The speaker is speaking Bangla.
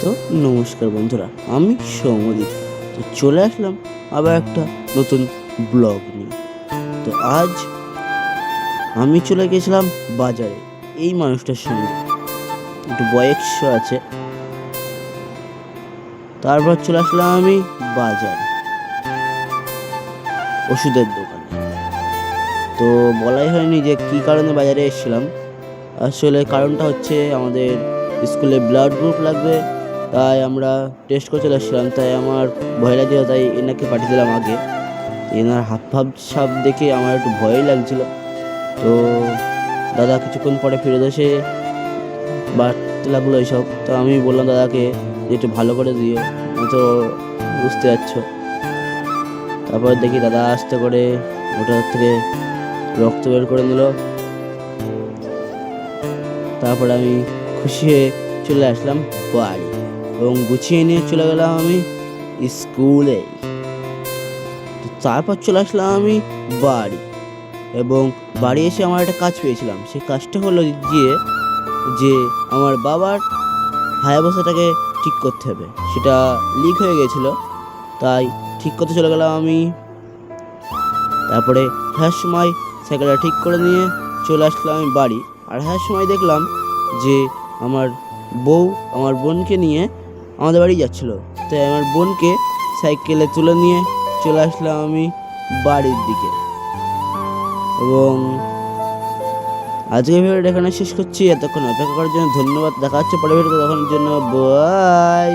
তো নমস্কার বন্ধুরা, আমি সৌমদীপ তো চলে আসলাম আবার একটা নতুন ব্লগ নিয়ে। তো আজ আমি চলে গেছিলাম বাজারে, এই মানুষটার সঙ্গে। একটু বয়স আছে। তারপর চলে আসলাম আমি বাজার, ওষুধের দোকানে। তো বলাই হয়নি যে কি কারণে বাজারে এসেছিলাম। আসলে কারণটা হচ্ছে আমাদের স্কুলে ব্লাড গ্রুপ লাগবে, তাই আমরা টেস্ট করে চলে এসেছিলাম তাই আমার ভয় লাগছিল, তাই এনাকে পাঠিয়ে দিলাম আগে। এনার হাত ভাব সাপ দেখে আমার একটু ভয়ই লাগছিল। তো দাদা কিছুক্ষণ পরে ফিরে এসে বাড়তে লাগল এইসব, তো আমি বললাম, দাদাকে যে একটু ভালো করে দিও তো বুঝতে পারছ। তারপর দেখি দাদা আস্তে করে ওটা থেকে রক্ত বের করে নিল। তারপর আমি খুশি হয়ে চলে আসলাম বাড়ি এবং গুছিয়ে নিয়ে চলে গেলাম আমি স্কুলে। তো তারপর চলে আসলাম আমি বাড়ি এবং বাড়ি এসে আমার একটা কাজ পেয়েছিলাম। সেই কাজটা হলো গিয়ে যে আমার বাবার হায়াবসাটাকে ঠিক করতে হবে। সেটা লিক হয়ে গেছিল, তাই ঠিক করতে চলে গেলাম আমি। তারপরে হ্যাঁ সময় সাইকেলটা ঠিক করে নিয়ে চলে আসলাম আমি বাড়ি। আর হ্যাঁ সময় দেখলাম যে আমার বউ আমার বোনকে নিয়ে আমাদের বাড়ি যাচ্ছিল। তাই আমার বোনকে সাইকেলে তুলে নিয়ে চলে আসলাম আমি বাড়ির দিকে। এবং আজকের ভিডিওটা এখানে শেষ করছি। এতক্ষণ অপেক্ষা করার জন্য ধন্যবাদ। দেখা হচ্ছে পরের ভিডিওতে। তখনের জন্য বাই